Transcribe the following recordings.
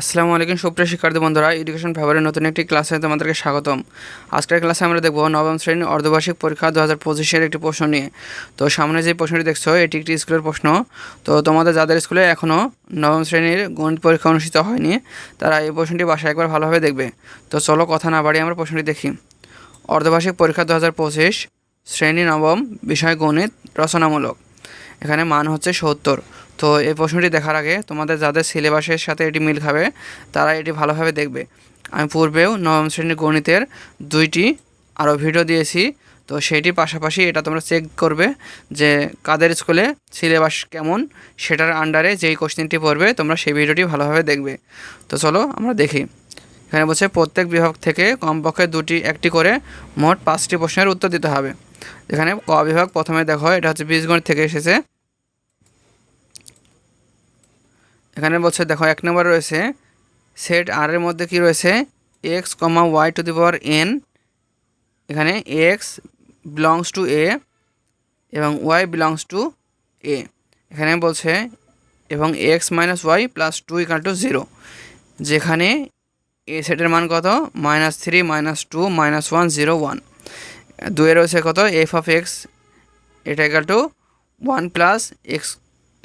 আসসালামু আলাইকুম সুপ্রিয় শিক্ষার্থী বন্ধুরা এডুকেশন ফেভারের নতুন একটি ক্লাসে তোমাদেরকে স্বাগতম। আজকের ক্লাসে আমরা দেখব নবম শ্রেণির অর্ধবার্ষিক পরীক্ষা দু হাজার পঁচিশের একটি প্রশ্ন নিয়ে। তো সামনে যে প্রশ্নটি দেখছ, এটি একটি স্কুলের প্রশ্ন। তো তোমাদের যাদের স্কুলে এখনও নবম শ্রেণির গণিত পরীক্ষা অনুষ্ঠিত হয়নি, তারা এই প্রশ্নটি বাসায় একবার ভালোভাবে দেখবে। তো চলো কথা না বাড়িয়ে আমরা প্রশ্নটি দেখি। অর্ধবার্ষিক পরীক্ষা দু হাজার পঁচিশ, শ্রেণি নবম, বিষয় গণিত, রচনামূলক। এখানে মান হচ্ছে সত্তর। তো এই প্রশ্নটি দেখার আগে তোমাদের যাদের সিলেবাসের সাথে এটি মিল খাবে, তারা এটি ভালোভাবে দেখবে। আমি পূর্বেও নবম শ্রেণির গণিতের দুইটি আরও ভিডিও দিয়েছি, তো সেইটির পাশাপাশি এটা তোমরা চেক করবে যে কাদের স্কুলে সিলেবাস কেমন, সেটার আন্ডারে যেই কোশ্চেনটি পড়বে, তোমরা সেই ভিডিওটি ভালোভাবে দেখবে। তো চলো আমরা দেখি। এখানে বলছে, প্রত্যেক বিভাগ থেকে কমপক্ষে দুটি, একটি করে মোট পাঁচটি প্রশ্নের উত্তর দিতে হবে। এখানে ক বিভাগ প্রথমে দেখো, এটা হচ্ছে বীজগণিত থেকে এসেছে। এখানে বলছে, দেখো, এক নম্বর রয়েছে সেট আর এর মধ্যে কি রয়েছে? X comma Y to the power N এখানে এক্স বিলংস টু এ এবং ওয়াই বিলংস টু এ এখানে বলছে, এবং X minus Y plus two equal to zero যেখানে এ সেটের মান কত? Minus three minus two minus one zero one দুয়ে রয়েছে কত? এফ অফ এক্স এটা equal to one plus X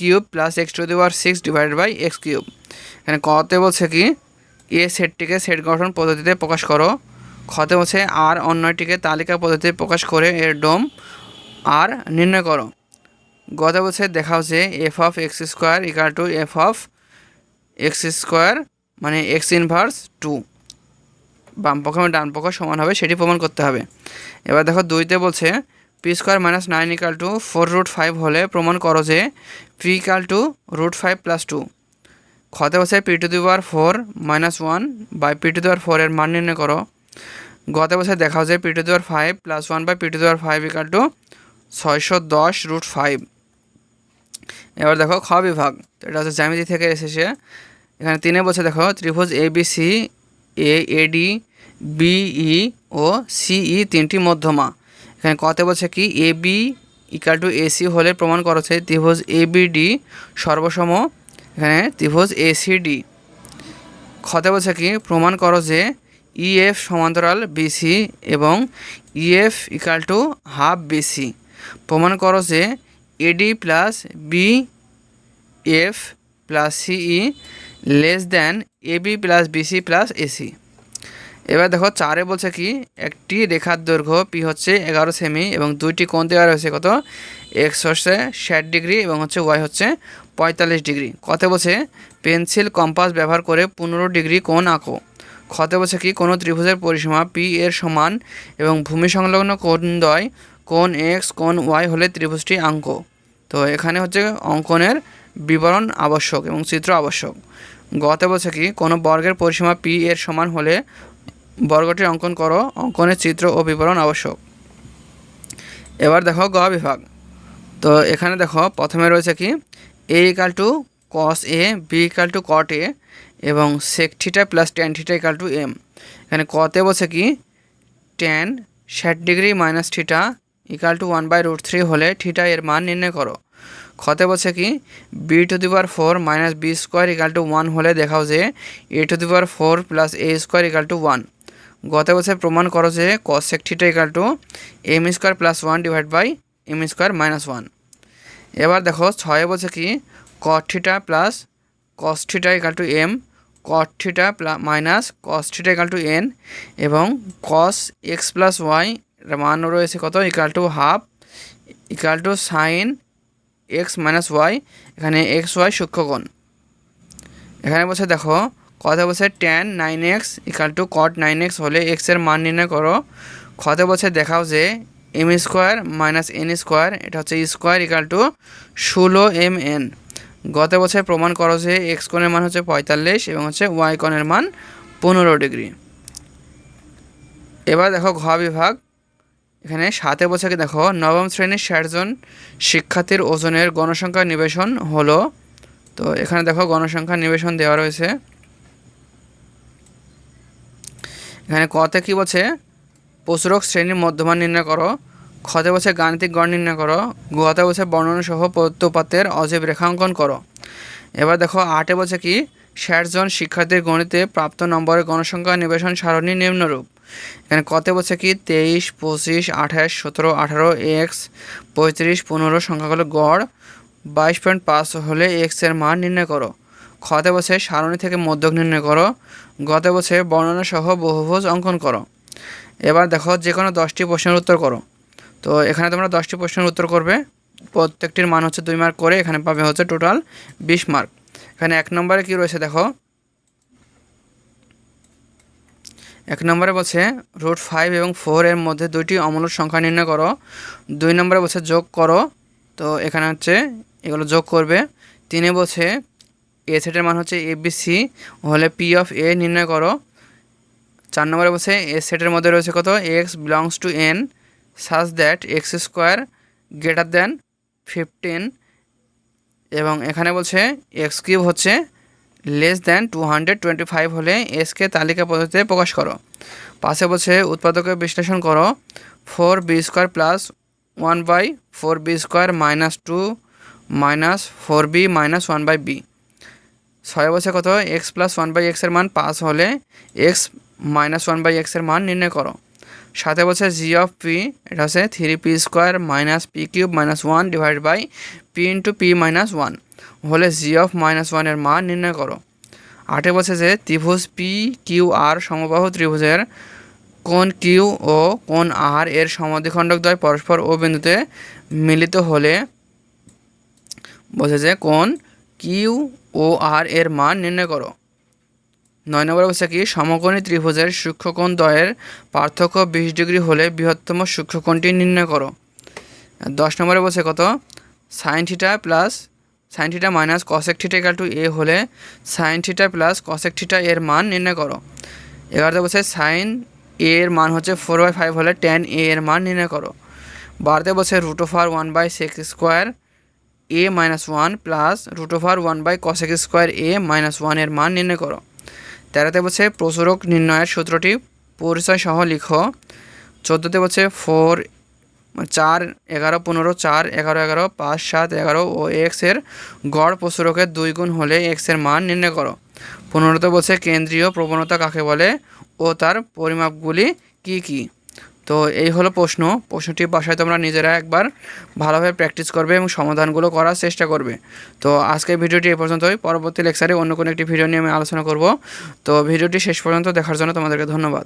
cube plus X to the power six divided by X cube এখানে কতে বলছে কি? এ সেটটিকে সেট গঠন পদ্ধতিতে প্রকাশ করো। খতে বলছে আর অন্যটিকে তালিকা পদ্ধতিতে প্রকাশ করে এর ডোম আর নির্ণয় করো। গতে বলছে দেখা হচ্ছে F of X square equal to F of X square মানে এক্স ইনভার্স টু বাম পক্ষ এবং ডান পক্ষ সমান হবে, সেটি প্রমাণ করতে হবে। এবার দেখো দুইতে বলছে P square minus nine equal to four root five হলে প্রমাণ করো যে P equal to root five plus two খতে বসে P to the power four minus one by P to the power ফোরের মান নির্ণয় করো। গতে বসে দেখা যায় P to the power five plus one by P to the power five equal to ছয়শো দশ রুট ফাইভ এবার দেখো খ বিভাগ এটা হচ্ছে জ্যামিতি থেকে এসেছে। এখানে তিনে বসে দেখো ত্রিভুজ A B C A AD BE ও সিই তিনটি মধ্যমা। এখানে কতে বলছে কি, A B equal to AC হলে প্রমাণ করেছে ত্রিভুজ এ ডি সর্বসম, এখানে ত্রিভুজ এসিডি খতে বলছে কি, প্রমাণ করো যে ইএফ সমান্তরাল বিসি এবং EF equal to half BC প্রমাণ করো যে AD plus B F plus CE less than AB plus BC plus AC এবার দেখো চারে বলছে কি? একটি রেখার দৈর্ঘ্য পি হচ্ছে এগারো সেমি এবং দুইটি কোণ দেওয়া রয়েছে কত? এক্স হচ্ছে ষাট ডিগ্রি এবং হচ্ছে ওয়াই হচ্ছে পঁয়তাল্লিশ ডিগ্রি। কত বলছে, পেন্সিল কম্পাস ব্যবহার করে পনেরো ডিগ্রি কোণ আঁকো। ক্ষতে বলছে কি, কোনো ত্রিভুজের পরিসীমা পি এর সমান এবং ভূমি সংলগ্ন কোণ দ্বয় কোণ এক্স, কোণ ওয়াই হলে ত্রিভুজটি আঙ্ক। তো এখানে হচ্ছে অঙ্কনের বিবরণ আবশ্যক এবং চিত্র আবশ্যক। গতে বলছে কি, কোনো বর্গের পরিসীমা পি এর সমান হলে বর্গটি অঙ্কন করো। অঙ্কনের চিত্র ও বিবরণ আবশ্যক। এবার দেখো গ বিভাগ। তো এখানে দেখো প্রথমে রয়েছে কি? A equal to cos A B equal to cot A এবং sec theta plus tan theta equal to M এখানে কতে বলছে কি? ট্যান ষাট degree minus theta equal to one by root three হলে থিটা এর মান নির্ণয় করো। খতে বলছে কি? B to the power four minus B square equal to one হলে দেখাও যে A to the power four plus A square equal to one গত বছর প্রমাণ করো যে cos sec theta equal to M square plus one divide by M square minus one এবার দেখো ছয় বলছে কি cot theta plus cos theta equal to M cot theta plus minus cos theta equal to N এবং cos X plus Y মান রয়েছে কত? Equal to half equal to sine X minus Y এখানে এক্স ওয়াই সূক্ষ্মকোণ। এখানে বলছে দেখো কথা বলছে tan nine X equal to cot nine X হলে এক্সের মান নির্ণয় করো। কথা বলছে দেখাও যে M square minus N square এটা হচ্ছে স্কোয়ার ইকাল টু ষোলো এম এন গত বছর প্রমাণ করো যে এক্স কোণের মান হচ্ছে পঁয়তাল্লিশ এবং হচ্ছে ওয়াই কোণের মান পনেরো ডিগ্রি। এবার দেখো ঘ বিভাগ। এখানে সাতে বছরকে দেখো, নবম শ্রেণির ষাটজন শিক্ষার্থীর ওজনের গণসংখ্যা নিবেশন হলো। তো এখানে দেখো গণসংখ্যা নিবেশন দেওয়া রয়েছে। এখানে কতে কী বলছে? প্রচুরক শ্রেণির মধ্যমান নির্ণয় করো। খতে বসে গাণিতিক গড় নির্ণয় করো। গুহাতে বসে বর্ণনা সহ প্রত্যুপাতের অজীব রেখাঙ্কন করো। এবার দেখো আটে বলছে কি? ষাট জন শিক্ষার্থীর গণিতে প্রাপ্ত নম্বরের গণসংখ্যা নিবেশন সারণী নিম্নরূপ। এখানে কত বলছে কি? তেইশ, পঁচিশ, আঠাশ, সতেরো, আঠারো, এক্স, পঁয়ত্রিশ, পনেরো সংখ্যাগুলো গড়। বাইশ পয়েন্ট পাঁচ হলে এক্সের মান নির্ণয় করো। খতে বছর সারণী থেকে মধ্যক নির্ণয় করো, গত বছর বর্ণনা সহ বহুভুজ অঙ্কন করো। এবার দেখো যে কোনো দশটি প্রশ্নের উত্তর করো। তো এখানে তোমরা দশটি প্রশ্নের উত্তর করবে। প্রত্যেকটির মান হচ্ছে দুই মার্ক করে, এখানে পাবে হচ্ছে টোটাল বিশ মার্ক এখানে এক নম্বরে কি রয়েছে দেখো? এক নম্বরে বলছে রুট ফাইভ এবং ফোর এর মধ্যে দুইটি অমূলক সংখ্যা নির্ণয় করো। দুই নম্বরে বলছে যোগ করো। তো এখানে হচ্ছে এগুলো যোগ করবে। তিনে বলছে এ সেটের মান হচ্ছে এ বি সি হলে পি অফ এ নির্ণয় করো। চার নম্বরে বলছে এ সেটের মধ্যে রয়েছে কত? X belongs to n such that x square greater than fifteen এবং এখানে বলছে এক্স কিউব হচ্ছে less than two hundred twenty five হলে এসকে তালিকা পদ্ধতিতে প্রকাশ করো। পাশে বলছে উৎপাদকের বিশ্লেষণ করো। Four B square plus one by four B square minus two minus four B minus one by B ছয় বছর কত? এক্স প্লাস ওয়ান বাই এক্সের মান পাস হলে এক্স মাইনাস ওয়ান বাই এক্সের মান নির্ণয় করো সাথে বলছে জি অফ পি, এটা হচ্ছে three P square minus P cube minus one divide by P into P minus one হলে জি অফ মাইনাস ওয়ানের মান নির্ণয় করো আটে বলছে যে ত্রিভুজ পি কিউ আর সমবাহু ত্রিভুজের কোন কিউ ও কোন আর এর সমাধিখণ্ডক দ্বয় পরস্পর ও বিন্দুতে মিলিত হলে বলছে যে কোন কিউ ও আর এর মান নির্ণয় করো। নয় নম্বর অবস্থা কি? সমকোণী ত্রিভুজের সূক্ষ্মকোণ দ্বয়ের পার্থক্য বিশ ডিগ্রি হলে বৃহত্তম সূক্ষ্মকোণটি নির্ণয় করো। দশ নম্বরে বলছে কত? Sine theta plus sine theta minus cosec theta equal to A হলে sine theta plus cosec theta এর মান নির্ণয় করো। এগারোতে বলছে সাইন এ এর মান হচ্ছে ফোর বাই ফাইভ হলে টেন এ এর মান নির্ণয় করো। বারোতে বসে root over one by six square A minus one plus root over one by cosec square A minus ওয়ানের মান নির্ণয় করো। তেরোতে বলছে প্রচুরক নির্ণয়ের সূত্রটি পরিচয় সহ লিখো। চোদ্দোতে বলছে ফোর চার, এগারো, পনেরো, চার, এগারো এগারো, পাঁচ, সাত, এগারো ও এক্সের গড় প্রচুরকের দুই গুণ হলে এক্সের মান নির্ণয় করো। পনেরোতে বলছে কেন্দ্রীয় প্রবণতা কাকে বলে ও তার পরিমাপগুলি কি কি? তো এই হলো প্রশ্ন। প্রশ্নটি বাসায় তোমরা নিজেরা একবার ভালোভাবে প্র্যাকটিস করবে এবং সমাধানগুলো করার চেষ্টা করবে। তো আজকের ভিডিওটি এ পর্যন্তই। পরবর্তী লেকচারে অন্য কোনো একটি ভিডিও নিয়ে আমি আলোচনা করব। তো ভিডিওটি শেষ পর্যন্ত দেখার জন্য তোমাদেরকে ধন্যবাদ।